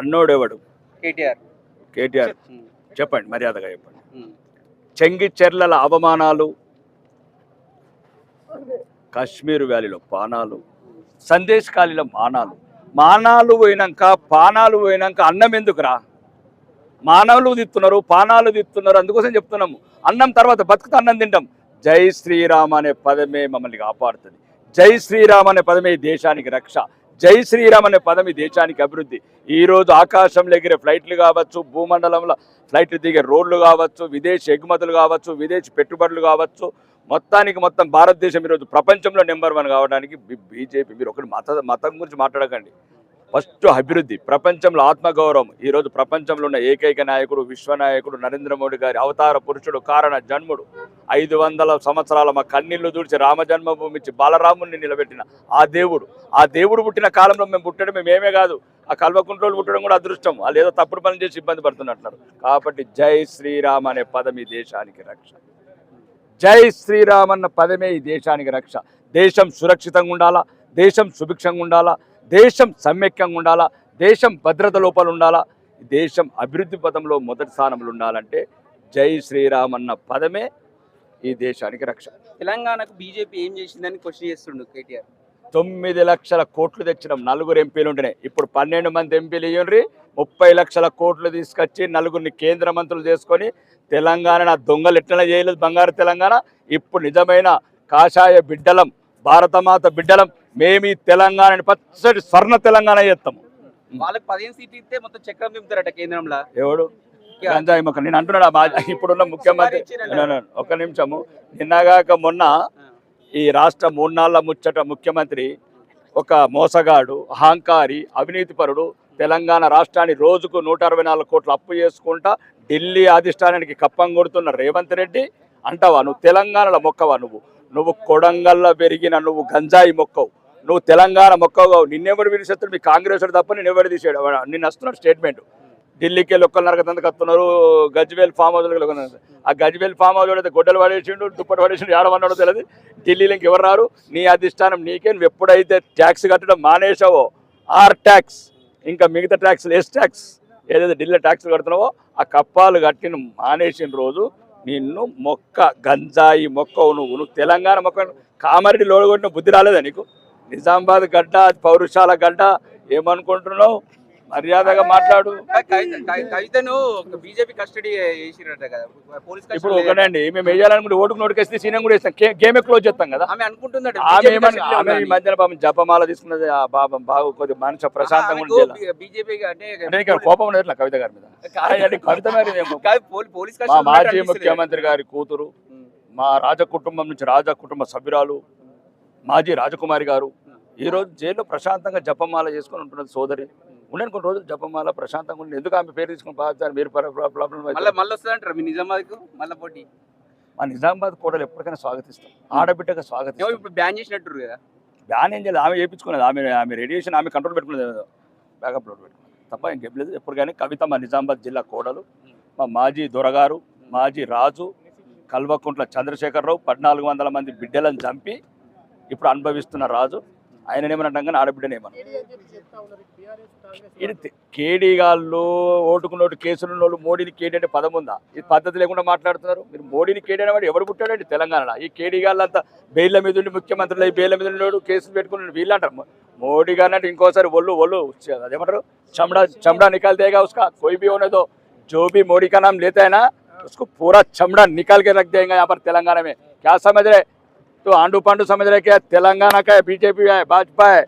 అన్నోడెవడు? కేటీఆర్. కేటీఆర్. చెప్పండి మర్యాదగా చెప్పండి. చెంగిచెర్లల అవమానాలు కాశ్మీర్ వ్యాలీలో పానాలు సందేశ్ ఖాళీలో మానాలు. మానాలు పోయినాక పానాలు పోయినాక అన్నం ఎందుకురా? మానవులు తిత్తున్నారు పానాలు తిత్తున్నారు అందుకోసం చెప్తున్నాము అన్నం తర్వాత బతుకుతా అన్నం తింటాం. జై శ్రీరామ్ అనే పదమే మమ్మల్ని కాపాడుతుంది. జై శ్రీరామ్ అనే పదమే దేశానికి రక్ష. జై శ్రీరామ్ అనే పదం ఈ దేశానికి అభివృద్ధి. ఈ రోజు ఆకాశంలో ఎగిరే ఫ్లైట్లు కావచ్చు భూమండలంలో ఫ్లైట్లు దిగే రోడ్లు కావచ్చు విదేశీ ఎగుమతులు కావచ్చు విదేశీ పెట్టుబడులు కావచ్చు మొత్తానికి మొత్తం భారతదేశం ఈరోజు ప్రపంచంలో నెంబర్ వన్ కావడానికి బీజేపీ మీరు ఒకటి మత మతం గురించి మాట్లాడకండి. ఫస్ట్ అభివృద్ధి ప్రపంచంలో ఆత్మగౌరవం. ఈరోజు ప్రపంచంలో ఉన్న ఏకైక నాయకుడు విశ్వనాయకుడు నరేంద్ర మోడీ గారి అవతార పురుషుడు కారణ జన్ముడు. ఐదు వందల సంవత్సరాల మా కన్నీళ్ళు దూడ్చి రామజన్మభూమి ఇచ్చి బాలరాముని నిలబెట్టిన ఆ దేవుడు. ఆ దేవుడు పుట్టిన కాలంలో మేము పుట్టడం మేమే కాదు ఆ కల్వకుంట్రోలు పుట్టడం కూడా అదృష్టం. వాళ్ళు ఏదో తప్పుడు పని చేసి ఇబ్బంది పడుతున్నట్టున్నారు. కాబట్టి జై శ్రీరామ్ అనే పదం ఈ దేశానికి రక్ష. జై శ్రీరామ్ అన్న పదమే ఈ దేశానికి రక్ష. దేశం సురక్షితంగా ఉండాలా? దేశం సుభిక్షంగా ఉండాలా? దేశం సమైక్యంగా ఉండాలా? దేశం భద్రత లోపల ఉండాలా? దేశం అభివృద్ధి పదంలో మొదటి స్థానంలో ఉండాలంటే జై శ్రీరామ్ అన్న పదమే ఈ దేశానికి రక్ష. తెలంగాణకు బీజేపీ ఏం చేసిందని క్వశ్చన్ చేస్తుండు కేటీఆర్. తొమ్మిది లక్షల కోట్లు తెచ్చినాం నలుగురు ఎంపీలు ఉంటున్నాయి ఇప్పుడు పన్నెండు మంది ఎంపీలు ఇయ్యండ్రి ముప్పై లక్షల కోట్లు తీసుకొచ్చి నలుగురిని కేంద్ర మంత్రులు చేసుకొని తెలంగాణ దొంగలు ఎట్లా చేయలేదు బంగారు తెలంగాణ. ఇప్పుడు నిజమైన కాషాయ బిడ్డలం భారతమాత బిడ్డలం మేము ఈ తెలంగాణని పచ్చటి స్వర్ణ తెలంగాణ చేస్తాము. వాళ్ళకి పదిహేను సీట్లు ఇస్తే మొత్తం చక్రం దింపుతారట కేంద్రంలో. ఎవడు? గంజాయి మొక్క నేను అంటున్నాడు ఇప్పుడున్న ముఖ్యమంత్రి. ఒక్క నిమిషము. నిన్నగాక మొన్న ఈ రాష్ట్ర మూడు నాళ్ళ ముచ్చట ముఖ్యమంత్రి ఒక మోసగాడు అహంకారి అవినీతిపరుడు తెలంగాణ రాష్ట్రాన్ని రోజుకు నూట అరవై నాలుగు కోట్లు అప్పు చేసుకుంటా ఢిల్లీ అధిష్టానానికి కప్పం కొడుతున్న రేవంత్ రెడ్డి అంటావా? నువ్వు తెలంగాణలో మొక్కవా నువ్వు? నువ్వు కొడంగల్లో పెరిగిన నువ్వు గంజాయి మొక్కవు. నువ్వు తెలంగాణ మొక్కవు నిన్నెవరు వినిసేస్తాడు మీ కాంగ్రెస్ వాడు తప్ప నేను తీసాడు నిన్న వస్తున్నాడు స్టేట్మెంట్ ఢిల్లీకి వెళ్ళి ఒక్కరు నరకతందుకు వస్తున్నారు గజ్వేల్ ఫామ్ హౌస్ ఆ గజ్వేల్ ఫామ్ హౌస్ అయితే గొడ్డలు పడేసిండు దుప్పటి పడేసిండు ఏడమన్నాడో తెలియదు ఢిల్లీలో ఇంకెవరు రారు? నీ అధిష్టానం నీకే. నువ్వు ఎప్పుడైతే ట్యాక్స్ కట్టడం మానేసావో ఆర్ ట్యాక్స్ ఇంకా మిగతా ట్యాక్స్ ఎస్ ట్యాక్స్ ఏదైతే ఢిల్లీ ట్యాక్స్ కడుతున్నావో ఆ కప్పాలు కట్టిన మానేసిన రోజు నిన్ను మొక్క గంజాయి మొక్కవు నువ్వు. నువ్వు తెలంగాణ మొక్క కామారెడ్డి లోడగొట్టిన బుద్ధి రాలేదా నీకు? నిజామాబాద్ గడ్డ పౌరుషాల గడ్డ ఏమనుకుంటున్నావు? మర్యాదగా మాట్లాడు. ఇప్పుడు ఒకనండి మేము వేయాలనుకుంటే ఓటుకు నోటుకేస్తే సీనియం కూడా ఇస్తాం గే- గేమే క్లోజ్ చేస్తాం కదా. ఆమె అనుకుంటుందట ఆమె ఈ. మధ్యన పాపం జపమాల తీసుకున్నది ఆ బాబా బాగా కొద్దిగా మనసు ప్రశాంతంగా బీజేపీ కోపం ఉండదు కవిత గారి మీద. కవిత గారి మాజీ. ముఖ్యమంత్రి గారి కూతురు. మా రాజ కుటుంబం నుంచి రాజా కుటుంబ సభ్యురాలు మాజీ రాజకుమారి గారు ఈ రోజు జైల్లో ప్రశాంతంగా జపమాల చేసుకొని ఉంటున్నది సోదరి. ఉండని కొన్ని రోజులు జపమాల ప్రశాంతంగా ఉండి ఎందుకు ఆమె పేరు తీసుకుని బాగా మీరు ప్రాబ్లం మళ్ళీ వస్తుందంటారు మీ నిజామాబాద్కు మళ్ళీ పోటీ? మా నిజామాబాద్ కోటలు ఎప్పటికైనా స్వాగతిస్తాం. ఆడబిడ్డగా ఏమో స్వాగతిస్తాం ఇప్పుడు బ్యాన్ చేసినట్టు కదా. బ్యాన్ ఏం చేయాలి? ఆమె చేయించుకున్నది. ఆమె ఆమె రేడియేషన్ ఆమె కంట్రోల్ పెట్టుకున్నది బ్యాకప్ లోడ్ పెట్టుకున్నది. తప్ప ఇంకేం లేదు. ఎప్పుడు కానీ కవిత మా నిజామాబాద్ జిల్లా కోడలు మా మాజీ దొరగారు మాజీ రాజు కల్వకుంట్ల చంద్రశేఖరరావు పద్నాలుగు వందల మంది బిడ్డలను చంపి ఇప్పుడు అనుభవిస్తున్న రాజు ఆయన ఏమనటంగానే ఆడబిడ్డనేమని ఇది కేడీ గాళ్ళు ఓటుకున్నోడు కేసులు వాళ్ళు మోడీని కేడీ అంటే పదం ఉందా? ఈ పద్ధతి లేకుండా మాట్లాడుతున్నారు. మీరు మోడీని కేడీ అనేవాడు ఎవరు పుట్టాడండి తెలంగాణ ఈ కేడీ గాళ్ళంతా బెయిల్ మీద ఉండి ముఖ్యమంత్రులు అయ్యి మీద ఉండి కేసులు పెట్టుకుని వీళ్ళు అంటారు మోడీ గారిని అంటే ఇంకోసారి ఒళ్ళు ఒళ్ళు అదేమంటారు? చమడా చమడా నికాల్ దేగా ఉస్కా కోయిబీ ఉన్నదో జోబీ మోడీ కా నామ్ లేతే అయినా పూరా చమడా चमड़ा निकाल తెలంగాణమే. रख देंगे तो आंडू पांडू समझ रहे क्या तेलंगाना का है बीजेपी है भाजपा है।